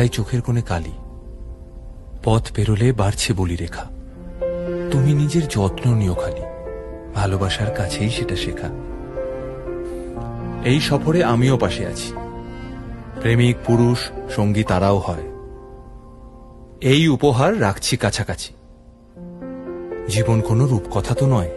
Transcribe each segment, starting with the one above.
তাই চোখের কোণে কালি। পথ পেরোলে বাড়ছে বলি রেখা তুমি নিজের যত্ন নিও খালি। ভালোবাসার কাছেই সেটা শেখা। এই সফরে আমিও পাশে আছি। প্রেমিক, পুরুষ, সঙ্গী তারাও হয়। এই উপহার রাখছি কাছাকাছি। জীবন কোনো রূপকথা তো নয়।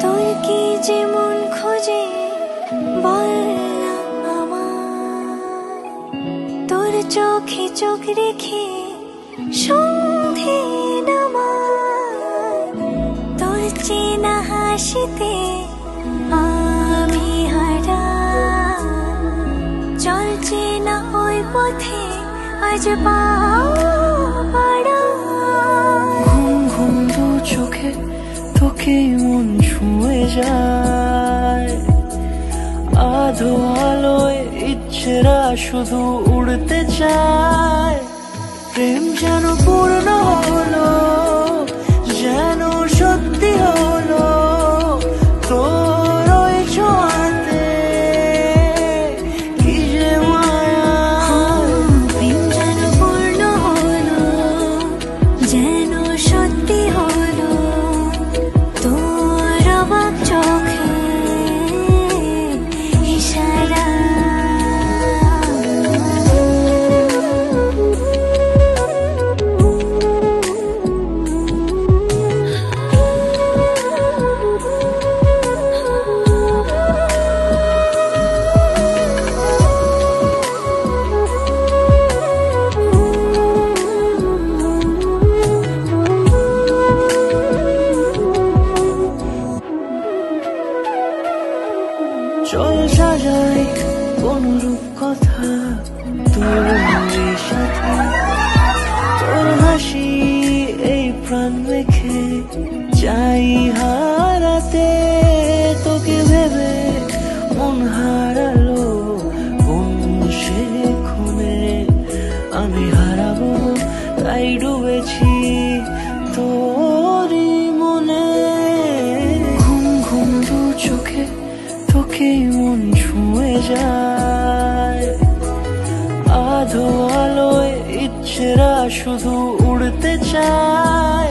তোর কি যেমন খোঁজে, বল তোর চোখে চোখ রেখে সন্ধে নামায়। তোর চেনা হাসিতে আমি হারা চল চেনা ওই পথে আজ দু চোখে তোকে মন ছুঁয়ে যায়। আধো আলোয় ইচ্ছেরা শুধু উড়তে চায়। প্রেম যেন পূর্ণ হলো। সাজাই অনুরূপ কথা তোর সাথে তোর হাসি এই প্রাণ রেখে চাই হারাতে তোকে ভেবে মন হারালো কোন সে খুনে আমি হারাবো তাই ডুবেছি তোরই তোকে মন ছুঁয়ে যায়। আধো আলোয় ইচ্ছেরা শুধু উড়তে চায়।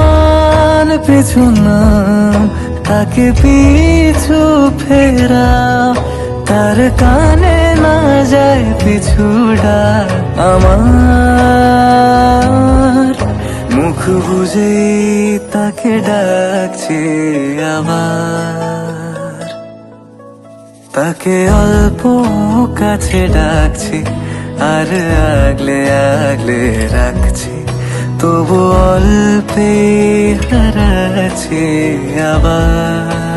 পিছু নাম, তাকে পিছু ফেরা তার কানে না যায় পিছুডা আমার। মুখ বুঝে তাকে ডাকছে আবার। তাকে অল্প কাছে ডাকছে, আর আগলে আগলে রাখছি। তবু অল্পে হারাছে আবার।